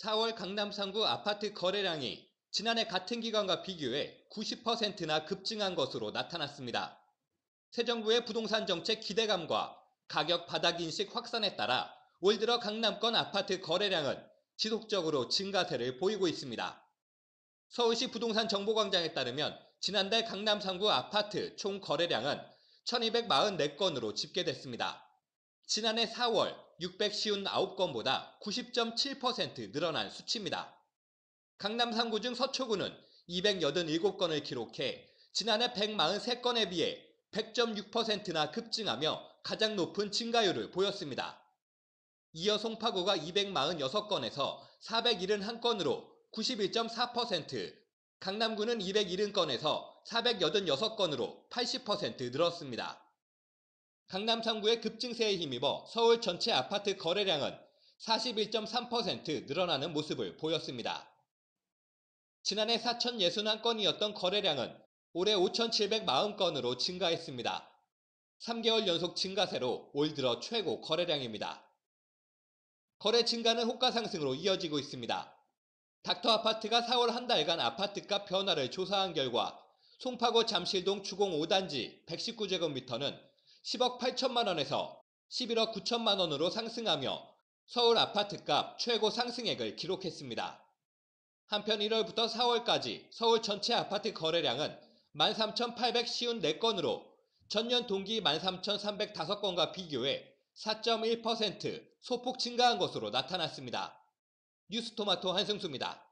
4월 강남 상구 아파트 거래량이 지난해 같은 기간과 비교해 90%나 급증한 것으로 나타났습니다. 새 정부의 부동산 정책 기대감과 가격 바닥 인식 확산에 따라 올 들어 강남권 아파트 거래량은 지속적으로 증가세를 보이고 있습니다. 서울시 부동산 정보광장에 따르면 지난달 강남 상구 아파트 총 거래량은 1244건으로 집계됐습니다. 지난해 4월 659건보다 90.7% 늘어난 수치입니다. 강남 상구 중 서초구는 287건을 기록해 지난해 143건에 비해 100.6%나 급증하며 가장 높은 증가율을 보였습니다. 이어 송파구가 246건에서 471건으로 91.4%, 강남구는 270건에서 486건으로 80% 늘었습니다. 강남 상구의 급증세에 힘입어 서울 전체 아파트 거래량은 41.3% 늘어나는 모습을 보였습니다. 지난해 4,061건이었던 거래량은 올해 5,740건으로 증가했습니다. 3개월 연속 증가세로 올 들어 최고 거래량입니다. 거래 증가는 호가 상승으로 이어지고 있습니다. 닥터 아파트가 4월 한 달간 아파트값 변화를 조사한 결과 송파구 잠실동 주공 5단지 119제곱미터는 10억 8천만 원에서 11억 9천만 원으로 상승하며 서울 아파트값 최고 상승액을 기록했습니다. 한편 1월부터 4월까지 서울 전체 아파트 거래량은 13,854건으로 전년 동기 13,305건과 비교해 4.1% 소폭 증가한 것으로 나타났습니다. 뉴스토마토 한승수입니다.